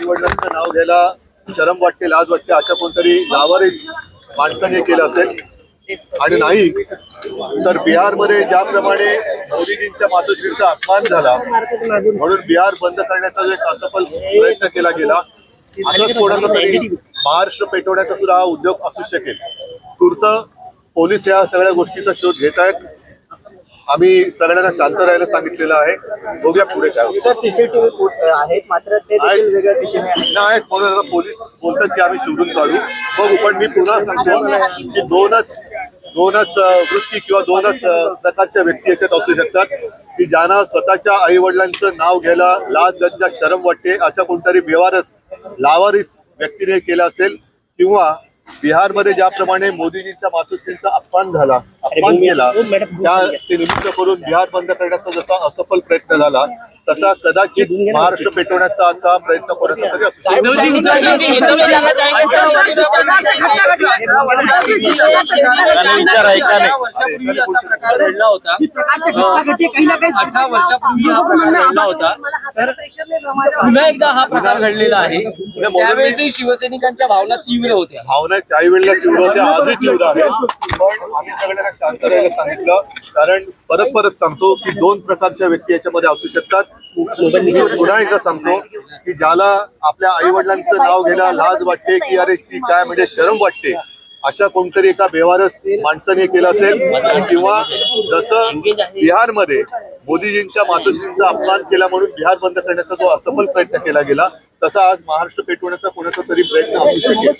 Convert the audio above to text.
आईवडिलांचं नाव घ्यायला शरम वाटते लाज वाटते अशा कोणतरी लावारीस माणसाने केलं असेल. आणि नाही तर बिहारमध्ये ज्याप्रमाणे मोदीजींच्या मातोश्रीचा अपमान झाला म्हणून बिहार बंद करण्याचा जो एक असफल प्रयत्न केला गेला असंच कोणाचा तरी महाराष्ट्र पेटवण्याचा सुद्धा हा उद्योग असू शकेल. तूर्त पोलीस या सगळ्या गोष्टीचा शोध घेत आहेत. आम्ही सगळ्यांना शांत राहायला सांगितलेलं आहे. बघूया पुढे काय. सर सीसीटीव्ही आहेत मात्र ते देखील वेगळ्या दिशेने आहेत. नाही पोलीस बोलतात की आम्ही शोधून काढू. बघू पण मी पुन्हा सांगतो की दोनच दोनच अं, वृत्ती किंवा दोनच अं, प्रकारच्या व्यक्ती याच्यात असू शकतात. की ज्यांना स्वतःच्या आई वडिलांचं नाव घ्यायला लाज लज्जा शरम वाटते अशा कोणतरी बेवारस लावारिस व्यक्तीने केलं असेल किंवा बिहारमध्ये ज्याप्रमाणे मोदीजींच्या मातोश्रींचा अपमान झाला अपमान केला त्या ते निमित्त करून बिहार बंद करण्याचा जसा असफल प्रयत्न झाला तसा कदाचित महाराष्ट्र पेटवण्याचा आजचा प्रयत्न कोणाचा वर्षापूर्वी असा प्रकार घडला होता. अठरा वर्षापूर्वी हा प्रकार घडला होता. तर पुन्हा एकदा हा प्रकार घडलेला आहे. त्यावेळेसही शिवसैनिकांच्या भावना तीव्र होत्या. भावना त्याही वेळेला तीव्र होत्या आजही तीव्र आहेत. पण आम्ही सगळ्यांना शांत राहायला सांगितलं. कारण परत परत सांगतो की दोन प्रकारच्या व्यक्ती याच्यामध्ये असू शकतात. पुन्हा एकदा सांगतो. की ज्याला आपल्या आई वडिलांचं नाव घ्यायला लाज वाटते की अरे शी काय म्हणजे शरम वाटते. अशा कोणतरी एका बेवारस माणसाने केलं असेल किंवा जसं बिहारमध्ये मोदीजींच्या मातोश्रींचा अपमान केला म्हणून बिहार बंद करण्याचा जो असफल प्रयत्न केला गेला तसा आज महाराष्ट्र पेटवण्याचा कोणाचा तरी प्रयत्न असू शकेल.